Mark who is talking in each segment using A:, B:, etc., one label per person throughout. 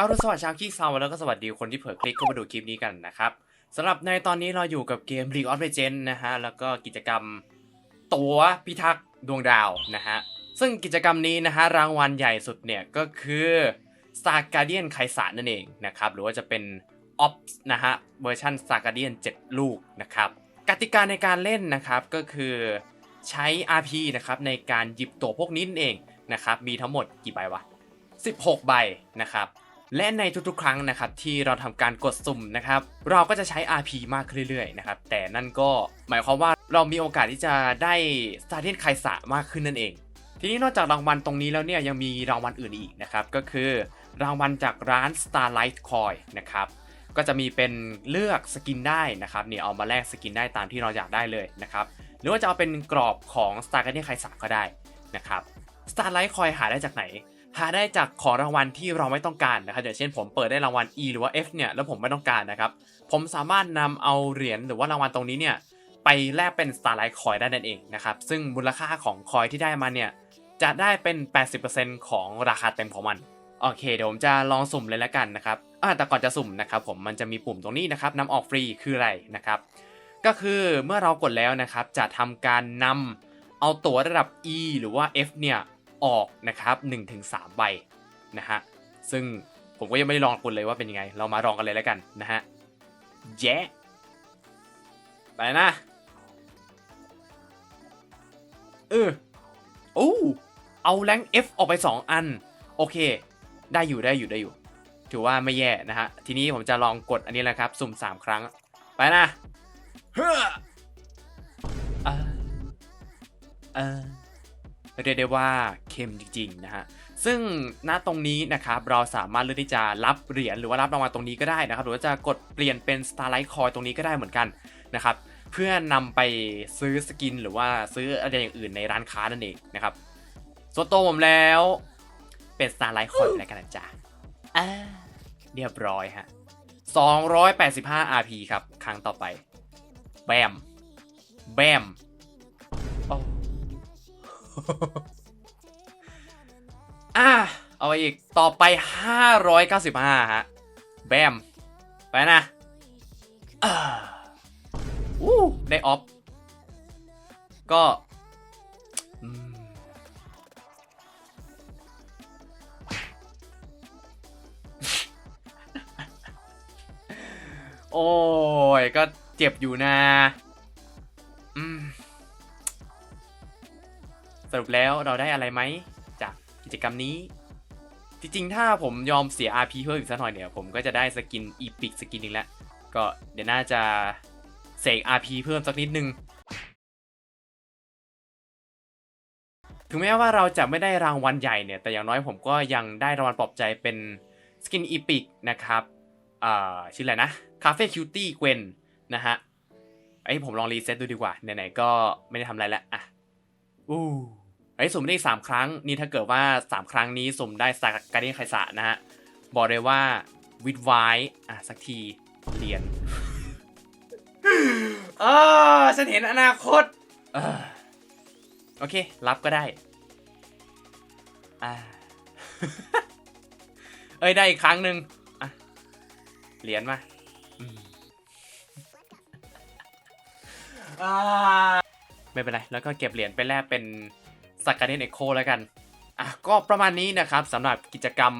A: เอารุณสวัสดิ์ชาวขี้เซาแล้วก็สวัสดีคนที่เผลอคลิกเข้ามาดูคลิปนี้กันนะครับสำหรับในตอนนี้เราอยู่กับเกม League of Legends นะฮะ แล้วก็กิจกรรมตัวพิทักษ์ดวงดาวนะฮะ ซึ่งกิจกรรมนี้นะฮะ รางวัลใหญ่สุดเนี่ย ก็คือ Star Guardian ไคสารนั่นเองนะครับ หรือว่าจะเป็น Ops นะฮะ เวอร์ชัน Star Guardian 7 ลูกนะครับ กติกาในการเล่นนะครับก็คือใช้ RP นะครับในการหยิบตัวพวกนี้นั่นเองนะครับ มีทั้งหมดกี่ใบวะ 16 ใบนะครับ และในทุกๆ ครั้งนะครับที่เราทำการกดสุ่มนะครับเราก็จะใช้ RP มากขึ้นเรื่อยๆนะครับแต่นั่นก็หมายความว่าเรามีโอกาสที่จะได้สตาร์เดนไคสะมากขึ้นนั่นเอง ทีนี้นอกจากรางวัลตรงนี้แล้วเนี่ยยังมีรางวัลอื่นอีกนะครับก็คือรางวัลจากร้าน Starlight Coin นะครับก็จะมีเป็นเลือกสกินได้นะครับเนี่ยเอามาแลกสกินได้ตามที่เราอยากได้เลยนะครับหรือว่าจะเอาเป็นกรอบของ Star Guardian ไคสะก็ได้นะครับ Starlight Coin หาได้จากไหน หาได้จากของรางวัลที่เราไม่ต้องการนะครับอย่างเช่นผมเปิดได้รางวัล E หรือว่า F เนี่ยแล้วผมไม่ต้องการนะครับ ผมสามารถนำเอาเหรียญหรือว่ารางวัลตรงนี้เนี่ยไปแลกเป็น Starlight Coin ได้นั่นเองนะครับ ซึ่งมูลค่าของคอยที่ได้มาเนี่ยจะได้เป็น 80%ของราคาเต็มของมัน โอเค เดี๋ยวผมจะลองสุ่มเลยแล้วกันนะครับอ่าแต่ก่อนจะสุ่มนะครับผมมันจะมีปุ่มตรงนี้นะครับนำออกฟรีคืออะไรนะครับ ก็คือเมื่อเรากดแล้วนะครับจะทำการนำเอาตั๋วระดับ E หรือว่า F เนี่ย ออกนะครับ1-3ใบนะฮะซึ่งผมก็ยังไม่ได้ลองกดเลยว่าเป็นยังไง เรามาลองกันเลยแล้วกันนะฮะแย่ไปนะเออโอ้เอาแรง F ออกไป 2 อัน โอเค ได้อยู่ได้อยู่ได้อยู่ ถือว่าไม่แย่นะฮะ ทีนี้ผมจะลองกดอันนี้แหละครับ สุ่ม 3 ครั้ง ไปนะเฮ้อเออ เออเรียกได้ว่าเข้มจริงๆนะฮะซึ่งณตรงนี้นะครับเราสามารถเลือกที่จะรับเหรียญหรือว่ารับรางวัลตรงนี้ก็ได้นะครับหรือว่าจะกดเปลี่ยนเป็น Starlight Coin ตรงนี้ก็ได้เหมือนกันนะครับเพื่อนำไปซื้อสกินหรือว่าซื้ออะไรอย่างอื่นในร้านค้านั่นเองนะครับส่วนตัวผมแล้วเป็น Starlight Coin แล้วกันนะจ๊ะอ่าเรียบร้อยฮะ285 RP ครับ ครั้งต่อไป แบม แบมโอ้ อะเอาไปอีกต่อไป 595 ฮะ แบม ไปนะอู้ได้ออฟ ก็อืมโอ้ย ก็เจ็บอยู่นะ สรุปแล้วเราได้อะไรไหมจากกิจกรรมนี้ จริงๆ ถ้าผมยอมเสีย RP เพิ่มอีกสักหน่อยเนี่ย ผมก็จะได้สกินอีพิกสกินหนึ่งแล้ว ก็เดี๋ยวน่าจะเสก RP เพิ่มสักนิดนึง ถึงแม้ว่าเราจะไม่ได้รางวัลใหญ่เนี่ย แต่อย่างน้อยผมก็ยังได้รางวัลปลอบใจเป็นสกินอีพิกนะครับชื่ออะไรนะคาเฟ่คิวตี้เกวนนะฮะไอ้ผมลองรีเซ็ตดูดีกว่า ไหนๆก็ไม่ได้ทำอะไรแล้วอะอู้ ไอ้ยสุ่มได้อีกสามครั้งนี่ถ้าเกิดว่าสามครั้งนี้สุ่มได้สตาร์การ์เดียนไคสะนะฮะบอกเลยว่าวิดไวอะสักทีเรียนเออฉันเห็นอนาคตเออโอเค รับก็ได้อ่าเอ้ยได้อีกครั้งหนึ่งอะเหรียญมาอืมอ่าไม่เป็นไร แล้วก็เก็บเหรียญไปแลกเป็น สักการเดนเอ็กโคแล้วกันอะก็ประมาณนี้นะครับสำหรับกิจกรรม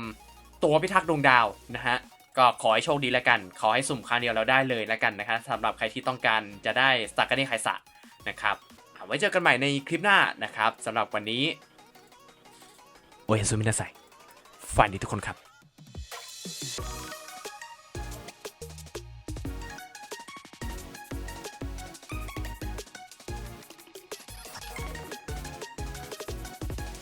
A: ตัวพิทักษ์ดวงดาวนะฮะก็ขอให้โชคดีแล้วกัน ขอให้สุ่มครั้งเดียวเราได้เลยแล้วกันนะครับสำหรับใครที่ต้องการจะได้สักการเดนไคสะนะครับเอาไว้เจอกันใหม่ในคลิปหน้านะครับสำหรับวันนี้โอเอซุมินาไซฝันดีทุกคนครับ